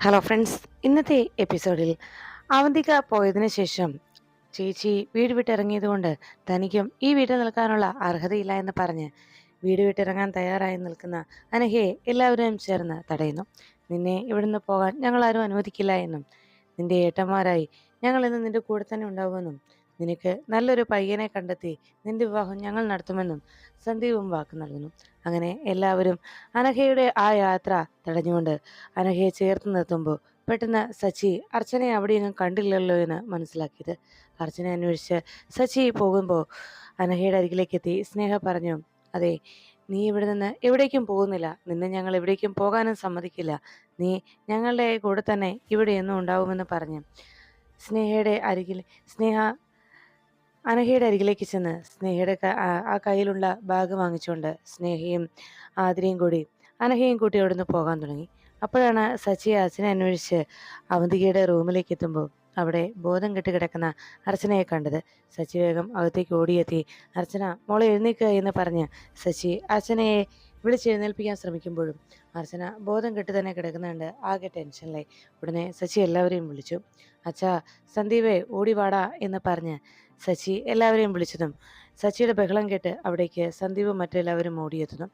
Hello friends ഇന്നത്തെ എപ്പിസോഡിൽ അവന്തിക പോയതിനു ശേഷം ചേച്ചി വീട് വിട്ടിറങ്ങിയതുകൊണ്ട് തനിക്കും ഈ വീട് നിൽക്കാനുള്ള അർഹതയില്ല എന്ന് പറഞ്ഞ് വീട് വിട്ടിറങ്ങാൻ തയ്യാറായി നിൽക്കുന്ന അനഹയെ എല്ലാവരും ചേർന്ന് തടയുന്നു. നിന്നെ ഇവിടുന്ന് പോകാൻ ഞങ്ങൾ ആരും അനുവദിക്കില്ല എന്നും നിന്റെ ഏട്ടന്മാരായി ഞങ്ങൾ ഇന്ന് നിന്റെ കൂടെ തന്നെ ഉണ്ടാവുമെന്നും നിനക്ക് നല്ലൊരു പയ്യനെ കണ്ടെത്തി നിന്റെ വിവാഹം ഞങ്ങൾ നടത്തുമെന്നും സന്ദീപും വാക്ക് നൽകുന്നു. അങ്ങനെ എല്ലാവരും അനഘയുടെ ആ യാത്ര തടഞ്ഞുകൊണ്ട് അനഘയെ ചേർത്ത് നിർത്തുമ്പോൾ പെട്ടെന്ന് സച്ചി അർച്ചനയെ അവിടെയൊന്നും കണ്ടില്ലല്ലോ എന്ന് മനസ്സിലാക്കിയത്. അർച്ചന അന്വേഷിച്ച് സച്ചി പോകുമ്പോൾ അനഘയുടെ അരികിലേക്ക് എത്തി സ്നേഹ പറഞ്ഞു അതെ നീ ഇവിടെ നിന്ന് എവിടേക്കും പോകുന്നില്ല. നിന്നെ ഞങ്ങൾ എവിടേക്കും പോകാനും സമ്മതിക്കില്ല. നീ ഞങ്ങളുടെ കൂടെ തന്നെ ഇവിടെ എന്നും ഉണ്ടാവുമെന്ന് പറഞ്ഞു സ്നേഹയുടെ അരികിൽ സ്നേഹ അനഘയുടെ അരികിലേക്ക് ചെന്ന് സ്നേഹയുടെ ആ കയ്യിലുള്ള ബാഗ് വാങ്ങിച്ചുകൊണ്ട് സ്നേഹയും ആതിരയും കൂടി അനഹയും കൂട്ടി അവിടുന്ന് പോകാൻ തുടങ്ങി. അപ്പോഴാണ് സച്ചി അച്ഛനെ അന്വേഷിച്ച് അവന്തികയുടെ റൂമിലേക്ക് എത്തുമ്പോൾ അവിടെ ബോധം കെട്ടി കിടക്കുന്ന അർച്ചനയെ കണ്ടത്. സച്ചി വേഗം അകത്തേക്ക് ഓടിയെത്തി. അർച്ചന മോളെ എഴുന്നേക്കുക എന്ന് പറഞ്ഞ് സച്ചി അർച്ചനയെ വിളിച്ചെഴുന്നേൽപ്പിക്കാൻ ശ്രമിക്കുമ്പോഴും അർച്ചന ബോധം കെട്ടി തന്നെ കിടക്കുന്നുണ്ട്. ആകെ ടെൻഷനിലായി. ഉടനെ സച്ചി എല്ലാവരെയും വിളിച്ചു. അച്ഛാ സന്ദീപേ ഓടിവാടാ എന്ന് പറഞ്ഞ് സച്ചി എല്ലാവരെയും വിളിച്ചതും സച്ചിയുടെ ബഹളം കേട്ട് അവിടേക്ക് സന്ദീപും മറ്റെല്ലാവരും ഓടിയെത്തുന്നു.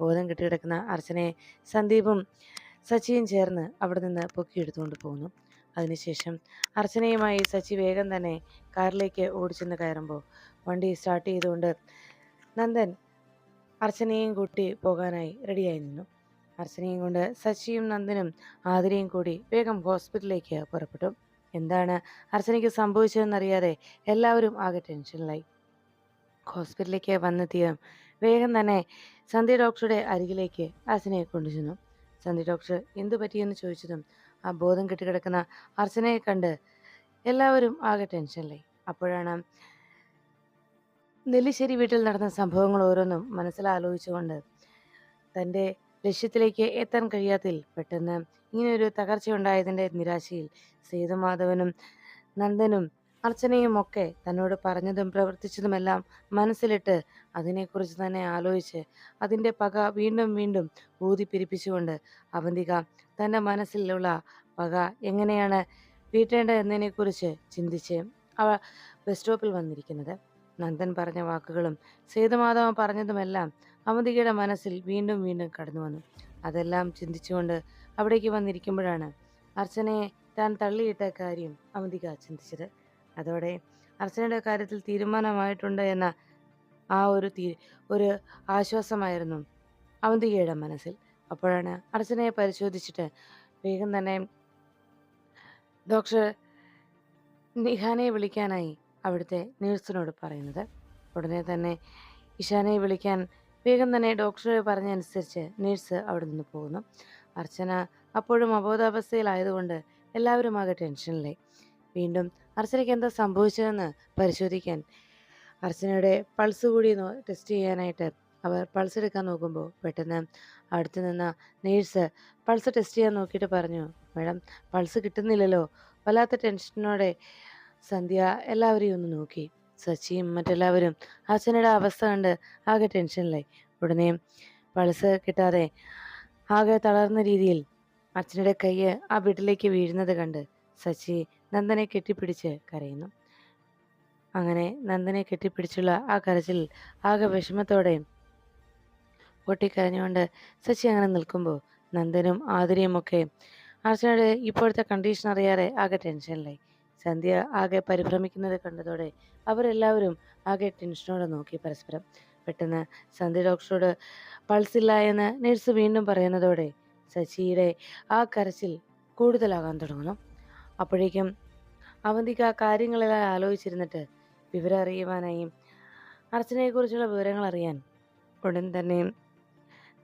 ബോധം കെട്ടിക്കിടക്കുന്ന അർച്ചനയെ സന്ദീപും സച്ചിയും ചേർന്ന് അവിടെ നിന്ന് പൊക്കിയെടുത്തുകൊണ്ട് പോകുന്നു അതിനുശേഷം അർച്ചനയുമായി സച്ചി വേഗം തന്നെ കാറിലേക്ക് ഓടിച്ചെന്ന് കയറുമ്പോൾ വണ്ടി സ്റ്റാർട്ട് ചെയ്തുകൊണ്ട് നന്ദൻ അർച്ചനയും കൂട്ടി പോകാനായി റെഡിയായി നിന്നു. അർച്ചനയും കൊണ്ട് സച്ചിയും നന്ദനും ആതിരയും കൂടി വേഗം ഹോസ്പിറ്റലിലേക്ക് പുറപ്പെട്ടു. എന്താണ് അർച്ചനയ്ക്ക് സംഭവിച്ചതെന്നറിയാതെ എല്ലാവരും ആകെ ടെൻഷനിലായി. ഹോസ്പിറ്റലിലേക്ക് വന്നെത്തിയ വേഗം തന്നെ സന്ധ്യ ഡോക്ടറുടെ അരികിലേക്ക് അർച്ചനയെ കൊണ്ടുചെന്നു സന്ധ്യ ഡോക്ടർ എന്തു പറ്റിയെന്ന് ചോദിച്ചതും ആ ബോധം കെട്ടിക്കിടക്കുന്ന അർച്ചനയെ കണ്ട് എല്ലാവരും ആകെ ടെൻഷനിലായി. അപ്പോഴാണ് നെല്ലിശ്ശേരി വീട്ടിൽ നടന്ന സംഭവങ്ങൾ ഓരോന്നും മനസ്സിലാലോചിച്ചുകൊണ്ട് തന്റെ ലക്ഷ്യത്തിലേക്ക് എത്താൻ കഴിയാത്തിൽ പെട്ടെന്ന് ഇങ്ങനെയൊരു തകർച്ചയുണ്ടായതിന്റെ നിരാശയിൽ സേതുമാധവനും നന്ദനും അർച്ചനയും ഒക്കെ തന്നോട് പറഞ്ഞതും പ്രവർത്തിച്ചതുമെല്ലാം മനസ്സിലിട്ട് അതിനെക്കുറിച്ച് തന്നെ ആലോചിച്ച് അതിന്റെ പക വീണ്ടും വീണ്ടും ഊതിപ്പിരിപ്പിച്ചുകൊണ്ട് അവന്തിക തന്റെ മനസ്സിലുള്ള പക എങ്ങനെയാണ് വീട്ടേണ്ടത് എന്നതിനെക്കുറിച്ച് ചിന്തിച്ച് അവ ബസ് സ്റ്റോപ്പിൽ വന്നിരിക്കുന്നത്? നന്ദൻ പറഞ്ഞ വാക്കുകളും സേതുമാധവൻ പറഞ്ഞതുമെല്ലാം അവന്തികയുടെ മനസ്സിൽ വീണ്ടും വീണ്ടും കടന്നു വന്നു. അതെല്ലാം ചിന്തിച്ചുകൊണ്ട് അവിടേക്ക് വന്നിരിക്കുമ്പോഴാണ് അർച്ചനയെ താൻ തള്ളിയിട്ട കാര്യം അമിതിക ചിന്തിച്ചത്. അതോടെ അർച്ചനയുടെ കാര്യത്തിൽ തീരുമാനമായിട്ടുണ്ട് എന്ന ആ ഒരു തീ ഒരു ആശ്വാസമായിരുന്നു അവന്തികയുടെ മനസ്സിൽ. അപ്പോഴാണ് അർച്ചനയെ പരിശോധിച്ചിട്ട് വേഗം തന്നെ ഡോക്ടർ നിഹാനെ വിളിക്കാനായി അവിടുത്തെ നേഴ്സിനോട് പറയുന്നത്. ഉടനെ തന്നെ ഇഷാനെ വിളിക്കാൻ വേഗം തന്നെ ഡോക്ടറെ പറഞ്ഞനുസരിച്ച് നേഴ്സ് അവിടെ നിന്ന് പോകുന്നു. അർച്ചന അപ്പോഴും അബോധാവസ്ഥയിലായതുകൊണ്ട് എല്ലാവരും ആകെ ടെൻഷനിലായി. വീണ്ടും അർച്ചനയ്ക്ക് എന്താ സംഭവിച്ചതെന്ന് പരിശോധിക്കാൻ അർച്ചനയുടെ പൾസ് കൂടി ടെസ്റ്റ് ചെയ്യാനായിട്ട് അവർ പൾസ് എടുക്കാൻ നോക്കുമ്പോൾ പെട്ടെന്ന് അടുത്ത് നിന്ന നേഴ്സ് പൾസ് ടെസ്റ്റ് ചെയ്യാൻ നോക്കിയിട്ട് പറഞ്ഞു മാഡം പൾസ് കിട്ടുന്നില്ലല്ലോ. വല്ലാത്ത ടെൻഷനോടെ സന്ധ്യ എല്ലാവരെയും ഒന്ന് നോക്കി. സച്ചിയും മറ്റെല്ലാവരും അച്ഛനയുടെ അവസ്ഥ കണ്ട് ആകെ ടെൻഷനിലായി ഉടനെ പൾസ് കിട്ടാതെ ആകെ തളർന്ന രീതിയിൽ അച്ഛനുടെ കൈ ആ വീട്ടിലേക്ക് വീഴുന്നത് കണ്ട് സച്ചി നന്ദനെ കെട്ടിപ്പിടിച്ച് കരയുന്നു. അങ്ങനെ നന്ദനെ കെട്ടിപ്പിടിച്ചുള്ള ആ കരച്ചിൽ ആകെ വിഷമത്തോടെ പൊട്ടിക്കരഞ്ഞുകൊണ്ട് സച്ചി അങ്ങനെ നിൽക്കുമ്പോൾ നന്ദനും ആതിരയും ഒക്കെ അർച്ചനയുടെ ഇപ്പോഴത്തെ കണ്ടീഷൻ അറിയാതെ ആകെ ടെൻഷനിലായി സന്ധ്യ ആകെ പരിഭ്രമിക്കുന്നത് കണ്ടതോടെ അവരെല്ലാവരും ആകെ ടെൻഷനോടെ നോക്കി പരസ്പരം. പെട്ടെന്ന് സന്ധ്യ ഡോക്ടറോട് പൾസില്ല എന്ന് നഴ്സ് വീണ്ടും പറയുന്നതോടെ ശശിയുടെ ആ കരച്ചിൽ കൂടുതലാകാൻ തുടങ്ങുന്നു. അപ്പോഴേക്കും അവന്തിക്ക് ആ കാര്യങ്ങളെല്ലാം ആലോചിച്ചിരുന്നിട്ട് വിവരം അറിയുവാനായി അർച്ചനയെക്കുറിച്ചുള്ള വിവരങ്ങൾ അറിയാൻ ഉടൻ തന്നെ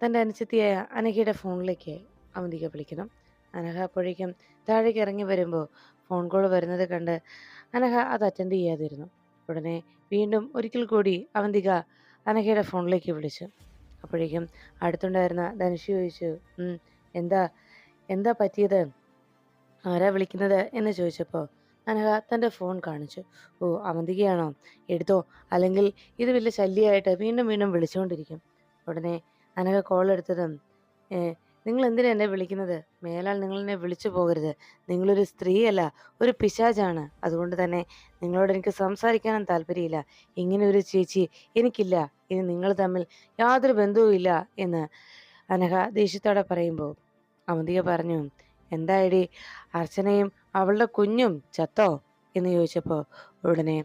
തന്റെ അനുസത്തിയായ അനഘയുടെ ഫോണിലേക്ക് അവന്തിക വിളിക്കണം അനഘ അപ്പോഴേക്കും താഴേക്ക് ഇറങ്ങി വരുമ്പോൾ ഫോൺ കോൾ വരുന്നത് കണ്ട് അനഘ അത് അറ്റൻഡ് ചെയ്യാതിരുന്നു. ഉടനെ വീണ്ടും ഒരിക്കൽ കൂടി അവന്തിക അനഘയുടെ ഫോണിലേക്ക് വിളിച്ചു. അപ്പോഴേക്കും അടുത്തുണ്ടായിരുന്ന ധനുഷ് ചോദിച്ചു എന്താ എന്താ പറ്റിയത്? ആരാ വിളിക്കുന്നത്? എന്ന് ചോദിച്ചപ്പോൾ അനഘ തന്റെ ഫോൺ കാണിച്ചു. ഓ അവന്തികയാണോ? എടുത്തോ അല്ലെങ്കിൽ ഇത് വലിയ ശല്യമായിട്ട് വീണ്ടും വീണ്ടും വിളിച്ചുകൊണ്ടിരിക്കും ഉടനെ അനഘ കോൾ എടുത്തതും നിങ്ങൾ എന്തിനാ എന്നെ വിളിക്കുന്നത്? മേലാൽ നിങ്ങൾ എന്നെ വിളിച്ചു പോകരുത്. നിങ്ങളൊരു സ്ത്രീയല്ല ഒരു പിശാചാണ്. അതുകൊണ്ട് തന്നെ നിങ്ങളോട് എനിക്ക് സംസാരിക്കാനും താല്പര്യമില്ല. ഇങ്ങനെ ഒരു ചേച്ചി എനിക്കില്ല. ഇനി നിങ്ങൾ തമ്മിൽ യാതൊരു ബന്ധവുമില്ല എന്ന് അനഹ ദേഷ്യത്തോടെ പറയുമ്പോൾ അമന്തിക പറഞ്ഞു എന്തായടി? അർച്ചനയും അവളുടെ കുഞ്ഞും ചത്തോ? എന്ന് ചോദിച്ചപ്പോൾ ഉടനെ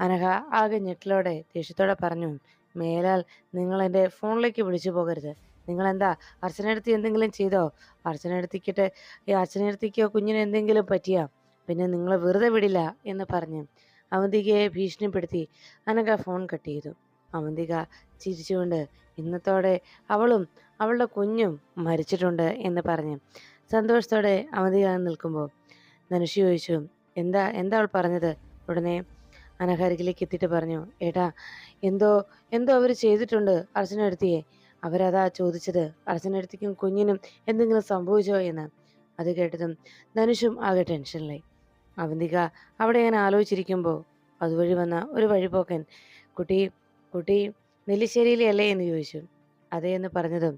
അനഹ ആകെ ഞെട്ടലോടെ ദേഷ്യത്തോടെ പറഞ്ഞു മേലാൽ നിങ്ങൾ എന്റെ ഫോണിലേക്ക് വിളിച്ചു പോകരുത്. നിങ്ങൾ എന്താ അർച്ചനടുത്ത് എന്തെങ്കിലും ചെയ്തോ? അർച്ചനടുത്തിക്കിട്ട് ഈ അർച്ചനടുത്തിക്കോ കുഞ്ഞിന് എന്തെങ്കിലും പറ്റിയാ? പിന്നെ നിങ്ങളെ വെറുതെ വിടില്ല എന്ന് പറഞ്ഞ് അവന്തികയെ ഭീഷണിപ്പെടുത്തി. അനഘ ഫോൺ കട്ട് ചെയ്തു. അവന്തിക ചിരിച്ചുകൊണ്ട് ഇന്നത്തോടെ അവളും അവളുടെ കുഞ്ഞും മരിച്ചിട്ടുണ്ട് എന്ന് പറഞ്ഞ് സന്തോഷത്തോടെ അവന്തിക നിൽക്കുമ്പോൾ ധനുഷ് ചോദിച്ചു എന്താ എന്താ അവൾ പറഞ്ഞത്? ഉടനെ അനഹരികിലേക്ക് എത്തിയിട്ട് പറഞ്ഞു ഏട്ടാ എന്തോ എന്തോ അവർ ചെയ്തിട്ടുണ്ട് അർച്ചനടുത്തിയെ. അവരതാ ചോദിച്ചത്. അർജുനടുത്തേക്കും കുഞ്ഞിനും എന്തെങ്കിലും സംഭവിച്ചോ എന്ന്? അത് കേട്ടതും ധനുഷും ആകെ ടെൻഷനിലായി. അവന്തിക അവിടെ ഞാൻ ആലോചിച്ചിരിക്കുമ്പോൾ അതുവഴി വന്ന ഒരു വഴിപോക്കൻ. കുട്ടി കുട്ടി നെല്ലിശ്ശേരിയിലെ അല്ലേ എന്ന് ചോദിച്ചു. അതേ എന്ന് പറഞ്ഞതും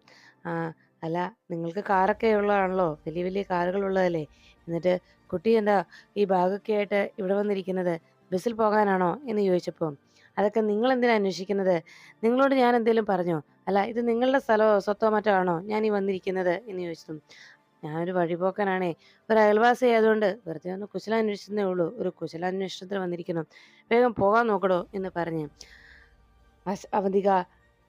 അല്ല നിങ്ങൾക്ക് കാറൊക്കെ ഉള്ളതാണല്ലോ. വലിയ വലിയ കാറുകൾ ഉള്ളതല്ലേ. എന്നിട്ട് കുട്ടി എന്താ ഈ ബാഗൊക്കെ ആയിട്ട് ഇവിടെ വന്നിരിക്കുന്നത്? ബസ്സിൽ പോകാനാണോ? എന്ന് ചോദിച്ചപ്പോൾ അതൊക്കെ നിങ്ങൾ എന്തിനാ അന്വേഷിക്കുന്നത്? നിങ്ങളോട് ഞാൻ എന്തെങ്കിലും പറഞ്ഞു? അല്ല ഇത് നിങ്ങളുടെ സ്ഥലമോ സ്വത്തോ മറ്റോ ആണോ ഞാൻ ഈ വന്നിരിക്കുന്നത്? എന്ന് ചോദിച്ചു. ഞാനൊരു വഴിപോക്കനാണേ. ഒരു അയൽവാസി ആയതുകൊണ്ട് വെറുതെ ഒന്ന് കുശലാന്വേഷിച്ചതേ ഉള്ളൂ. ഒരു കുശലാന്വേഷണത്തിന് വന്നിരിക്കുന്നു. വേഗം പോകാൻ നോക്കടോ എന്ന് പറഞ്ഞ് അവധിക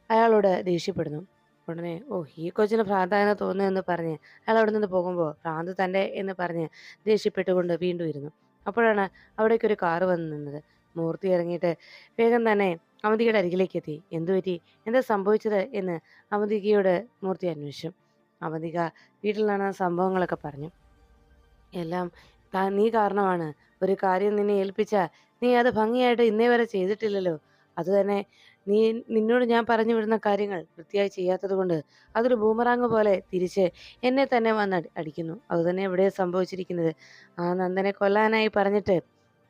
അയാളോട് ദേഷ്യപ്പെടുന്നു. ഉടനെ ഓ ഈ കൊച്ചിന് ഭ്രാന്തായെന്ന് തോന്നുന്നു എന്ന് പറഞ്ഞ് അയാൾ അവിടെ നിന്ന് പോകുമ്പോൾ ഭ്രാന്ത് തന്റെ എന്ന് പറഞ്ഞ് ദേഷ്യപ്പെട്ടുകൊണ്ട് വീണ്ടും ഇരുന്നു. അപ്പോഴാണ് അവിടേക്കൊരു കാറ് വന്ന് നിന്നത്. മൂർത്തി ഇറങ്ങിയിട്ട് വേഗം തന്നെ അവന്തികയുടെ അരികിലേക്ക് എത്തി. എന്തുപറ്റി എന്താ സംഭവിച്ചത്? എന്ന് അവന്തികയോട് മൂർത്തി അന്വേഷിച്ചു. അവന്തിക വീട്ടിൽ നടന്ന സംഭവങ്ങളൊക്കെ പറഞ്ഞു. എല്ലാം നീ കാരണമാണ്. ഒരു കാര്യം നിന്നെ ഏൽപ്പിച്ച നീ അത് ഭംഗിയായിട്ട് ഇന്നേ വരെ ചെയ്തിട്ടില്ലല്ലോ. അതുതന്നെ നീ നിന്നോട് ഞാൻ പറഞ്ഞു വിടുന്ന കാര്യങ്ങൾ വൃത്തിയായി ചെയ്യാത്തത് കൊണ്ട് അതൊരു ബൂമറാങ് പോലെ തിരിച്ച് എന്നെ തന്നെ വന്ന് അടി- അടിക്കുന്നു. അതുതന്നെ ഇവിടെ സംഭവിച്ചിരിക്കുന്നത്? ആ നന്ദനെ കൊല്ലാനായി പറഞ്ഞിട്ട്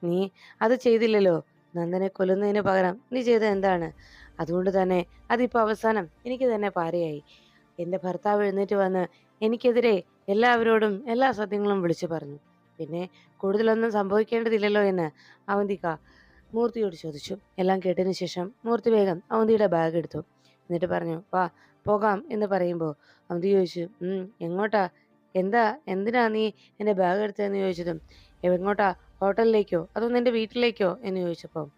നീ അത് ചെയ്തില്ലല്ലോ. നന്ദനെ കൊല്ലുന്നതിന് പകരം നീ ചെയ്ത എന്താണ്? അതുകൊണ്ട് തന്നെ അതിപ്പോൾ അവസാനം എനിക്ക് തന്നെ പാരയായി എന്റെ ഭർത്താവ് എഴുന്നേറ്റ് വന്ന് എനിക്കെതിരെ എല്ലാവരോടും എല്ലാ സത്യങ്ങളും വിളിച്ചു പറഞ്ഞു. പിന്നെ കൂടുതലൊന്നും സംഭവിക്കേണ്ടതില്ലല്ലോ എന്ന് അവന്തിക മൂർത്തിയോട് ചോദിച്ചു. എല്ലാം കേട്ടതിന് ശേഷം മൂർത്തി വേഗം അവന്തിയുടെ ബാഗ് എടുത്തു. എന്നിട്ട് പറഞ്ഞു വാ പോകാം എന്ന് പറയുമ്പോൾ അവന്തി ചോദിച്ചു എങ്ങോട്ടാ? എന്താ? എന്തിനാ നീ എന്റെ ബാഗ് എടുത്തതെന്ന് ചോദിച്ചതും? എങ്ങോട്ടാ? ഹോട്ടലിലേക്കോ അതോ നിന്റെ വീട്ടിലേക്കോ എന്ന് ചോദിച്ചപ്പോൾ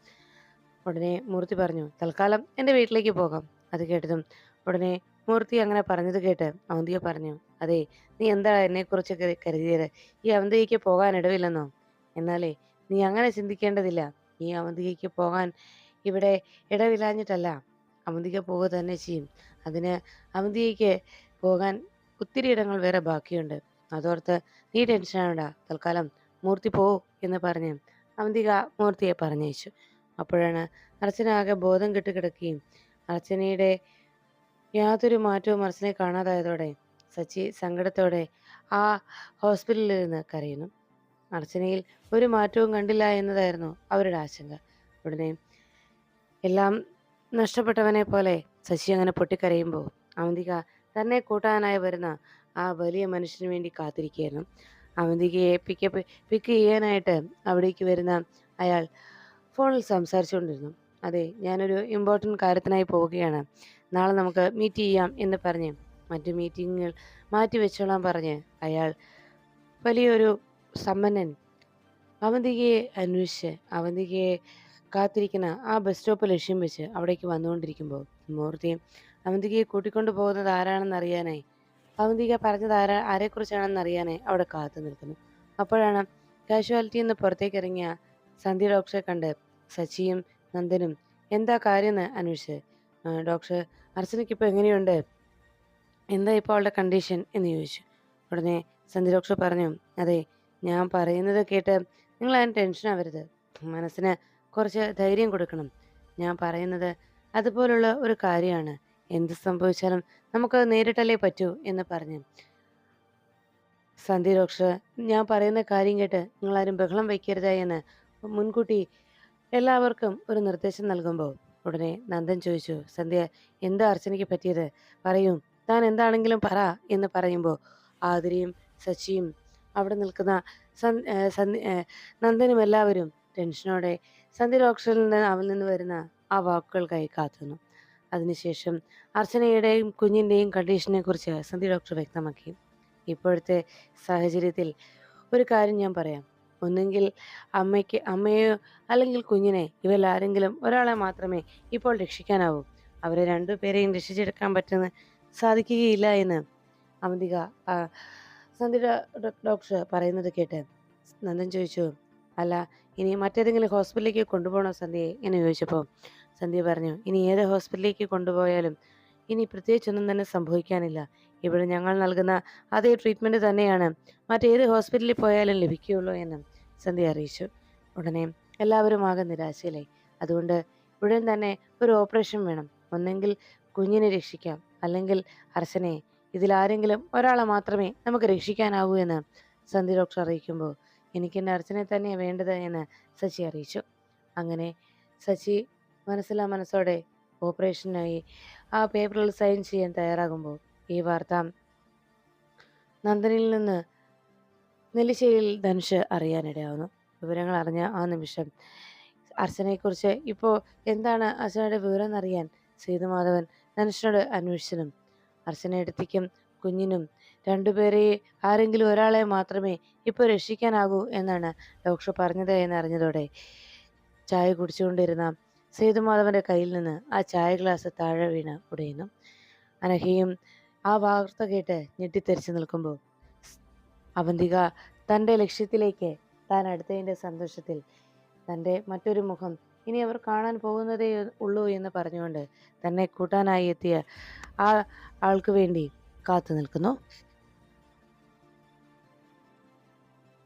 ഉടനെ മൂർത്തി പറഞ്ഞു തൽക്കാലം എന്റെ വീട്ടിലേക്ക് പോകാം. അത് കേട്ടതും ഉടനെ മൂർത്തി അങ്ങനെ പറഞ്ഞത് കേട്ട് അവന്തിക പറഞ്ഞു അതെ നീ എന്താ എന്നെക്കുറിച്ച് കരു- കരുതിയത്? ഈ അവന്തികയ്ക്ക് പോകാൻ ഇടവില്ലെന്നോ? എന്നാലേ നീ അങ്ങനെ ചിന്തിക്കേണ്ടതില്ല. ഈ അവന്തികയ്ക്ക് പോകാൻ ഇവിടെ ഇടവില്ലാഞ്ഞിട്ടല്ല. അവന്തിക പോവുക തന്നെ ചെയ്യും. അതിന് അവന്തികയ്ക്ക് പോകാൻ ഒത്തിരി ഇടങ്ങൾ വേറെ ബാക്കിയുണ്ട്. അതോർത്ത് നീ ടെൻഷൻ ആവണ്ട തൽക്കാലം മൂർത്തി പോ എന്ന് പറഞ്ഞ് അവന്തിക മൂർത്തിയെ പറഞ്ഞയച്ചു. അപ്പോഴാണ് അർച്ചനാകെ ബോധം കെട്ട് കിടക്കുകയും അർച്ചനയുടെ യാതൊരു മാറ്റവും അർച്ചനെ കാണാതായതോടെ സച്ചി സങ്കടത്തോടെ ആ ഹോസ്പിറ്റലിൽ നിന്ന് കരയുന്നു. അർച്ചനയിൽ ഒരു മാറ്റവും കണ്ടില്ല എന്നതായിരുന്നു അവരുടെ ആശങ്ക. ഉടനെ എല്ലാം നഷ്ടപ്പെട്ടവനെ പോലെ ശശി അങ്ങനെ പൊട്ടിക്കരയുമ്പോൾ അവന്തിക തന്നെ കൂട്ടാനായി വരുന്ന ആ വലിയ മനുഷ്യന് വേണ്ടി കാത്തിരിക്കുകയായിരുന്നു. അവന്തികയെ പിക്ക് പിക്ക് ചെയ്യാനായിട്ട് അവിടേക്ക് വരുന്ന അയാൾ ഫോണിൽ സംസാരിച്ചുകൊണ്ടിരുന്നു. അതെ ഞാനൊരു ഇമ്പോർട്ടന്റ് കാര്യത്തിനായി പോവുകയാണ്. നാളെ നമുക്ക് മീറ്റ് ചെയ്യാം എന്ന് പറഞ്ഞ് മറ്റു മീറ്റിങ്ങുകൾ മാറ്റി വെച്ചോളാൻ പറഞ്ഞ് അയാൾ വലിയൊരു സമ്പന്നൻ. അവന്തികയെ അന്വേഷിച്ച് അവന്തികയെ കാത്തിരിക്കുന്ന ആ ബസ് സ്റ്റോപ്പ് ലക്ഷ്യം വെച്ച് അവിടേക്ക് വന്നുകൊണ്ടിരിക്കുമ്പോൾ മൂർത്തിയും അവന്തികയെ കൂട്ടിക്കൊണ്ടു പോകുന്നത് ആരാണെന്ന് അറിയാനായി അവന്തിക പറഞ്ഞത് ആരാ ആരെക്കുറിച്ചാണെന്ന് അറിയാനേ അവിടെ കാത്തു നിൽക്കുന്നു. അപ്പോഴാണ് കാഷ്വാലിറ്റിയിൽ നിന്ന് പുറത്തേക്ക് ഇറങ്ങിയ സന്ധ്യ ഡോക്ടറെ കണ്ട് സച്ചിയും നന്ദനും എന്താ കാര്യമെന്ന് അന്വേഷിച്ച് "ആ, ഡോക്ടർ അർച്ചനയ്ക്ക് ഇപ്പോൾ എങ്ങനെയുണ്ട്? എന്താ ഇപ്പോൾ അവളുടെ കണ്ടീഷൻ എന്ന് ചോദിച്ചു. ഉടനെ സന്ധ്യ ഡോക്ടർ പറഞ്ഞു അതെ ഞാൻ പറയുന്നത് കേട്ട് നിങ്ങൾ അതിന് ടെൻഷൻ ആവരുത്. മനസ്സിന് കുറച്ച് ധൈര്യം കൊടുക്കണം. ഞാൻ പറയുന്നത് അതുപോലുള്ള ഒരു കാര്യമാണ്. എന്ത് സംഭവിച്ചാലും നമുക്ക് നേരിട്ടല്ലേ പറ്റൂ എന്ന് പറഞ്ഞു. സന്ധി ഞാൻ പറയുന്ന കാര്യം കേട്ട് നിങ്ങളാരും ബഹളം വയ്ക്കരുത് എന്ന് മുൻകൂട്ടി എല്ലാവർക്കും ഒരു നിർദ്ദേശം നൽകുമ്പോൾ ഉടനെ നന്ദൻ ചോദിച്ചു സന്ധ്യ എന്താ അർച്ചനയ്ക്ക് പറ്റിയത്? പറയൂ. താൻ എന്താണെങ്കിലും പറ എന്ന് പറയുമ്പോൾ ആതിരയും സച്ചിയും അവിടെ നിൽക്കുന്ന നന്ദനും എല്ലാവരും ടെൻഷനോടെ സന്ധ്യ ഡോക്ടറിൽ നിന്ന് അവൽ നിന്ന് വരുന്ന ആ വാക്കുകൾക്കായി കാത്തുനിന്നു അതിനുശേഷം അർച്ചനയുടെയും കുഞ്ഞിന്റെയും കണ്ടീഷനെ കുറിച്ച് സന്ധി ഡോക്ടർ വ്യക്തമാക്കി. ഇപ്പോഴത്തെ സാഹചര്യത്തിൽ ഒരു കാര്യം ഞാൻ പറയാം. ഒന്നെങ്കിൽ അമ്മയ്ക്ക് അമ്മയോ അല്ലെങ്കിൽ കുഞ്ഞിനെ ഇവരിൽ ആരെങ്കിലും ഒരാളെ മാത്രമേ ഇപ്പോൾ രക്ഷിക്കാനാവൂ. അവരെ രണ്ടുപേരെയും രക്ഷിച്ചെടുക്കാൻ പറ്റുന്ന സാധിക്കുകയില്ല എന്ന് അമിതിക സന്ധി ഡോക്ടർ പറയുന്നത് കേട്ട് നന്ദൻ ചോദിച്ചു. അല്ല ഇനി മറ്റേതെങ്കിലും ഹോസ്പിറ്റലിലേക്ക് കൊണ്ടുപോകണോ സന്ധ്യയെ? എന്ന് ചോദിച്ചപ്പോൾ സന്ധ്യ പറഞ്ഞു ഇനി ഏത് ഹോസ്പിറ്റലിലേക്ക് കൊണ്ടുപോയാലും ഇനി പ്രത്യേകിച്ചൊന്നും തന്നെ സംഭവിക്കാനില്ല. ഇവിടെ ഞങ്ങൾ നൽകുന്ന അതേ ട്രീറ്റ്മെന്റ് തന്നെയാണ്. മറ്റേത് ഹോസ്പിറ്റലിൽ പോയാലും ലഭിക്കുകയുള്ളൂ എന്ന് സന്ധ്യ അറിയിച്ചു. ഉടനെ എല്ലാവരും ആകെ നിരാശയിലായി. അതുകൊണ്ട് ഉടൻ തന്നെ ഒരു ഓപ്പറേഷൻ വേണം. ഒന്നെങ്കിൽ കുഞ്ഞിനെ രക്ഷിക്കാം. അല്ലെങ്കിൽ അർച്ചനെ ഇതിലാരെങ്കിലും ഒരാളെ മാത്രമേ നമുക്ക് രക്ഷിക്കാനാവൂ എന്ന് സന്ധ്യ ഡോക്ടർ അറിയിക്കുമ്പോൾ എനിക്ക് എന്റെ അർച്ചനെ തന്നെയാണ് വേണ്ടത് എന്ന് സച്ചി അറിയിച്ചു. അങ്ങനെ സച്ചി മനസ്സിലാ മനസ്സോടെ ഓപ്പറേഷനായി ആ പേപ്പറിൽ സൈൻ ചെയ്യാൻ തയ്യാറാകുമ്പോൾ ഈ വാർത്ത നന്ദനിൽ നിന്ന് നെല്ലിശ്ശേരിയിൽ ധനുഷ് അറിയാനിടയാവുന്നു. വിവരങ്ങൾ അറിഞ്ഞ ആ നിമിഷം അർച്ചനയെക്കുറിച്ച് ഇപ്പോൾ എന്താണ് അർച്ചനയുടെ വിവരം എന്നറിയാൻ സീതുമാധവൻ ധനുഷിനോട് അന്വേഷിച്ചതും അർച്ചനയെടുത്തേക്കും കുഞ്ഞിനും രണ്ടുപേരെ ആരെങ്കിലും ഒരാളെ മാത്രമേ ഇപ്പോൾ രക്ഷിക്കാനാകൂ എന്നാണ് ഡോക്ടർ പറഞ്ഞത് എന്നറിഞ്ഞതോടെ ചായ കുടിച്ചുകൊണ്ടിരുന്ന സേതുമാധവന്റെ കയ്യിൽ നിന്ന് ആ ചായ ഗ്ലാസ് താഴെ വീണ് ഉടയുന്നു. അനഘയും ആ വാർത്ത കേട്ട് ഞെട്ടിത്തെറിച്ച് നിൽക്കുമ്പോൾ അവന്തിക തന്റെ ലക്ഷ്യത്തിലേക്ക് താൻ അടുത്തതിന്റെ സന്തോഷത്തിൽ തന്റെ മറ്റൊരു മുഖം ഇനി അവർ കാണാൻ പോകുന്നതേ ഉള്ളൂ എന്ന് പറഞ്ഞുകൊണ്ട് തന്നെ കൂട്ടാനായി എത്തിയ ആ ആൾക്ക് വേണ്ടി കാത്തു നിൽക്കുന്നു.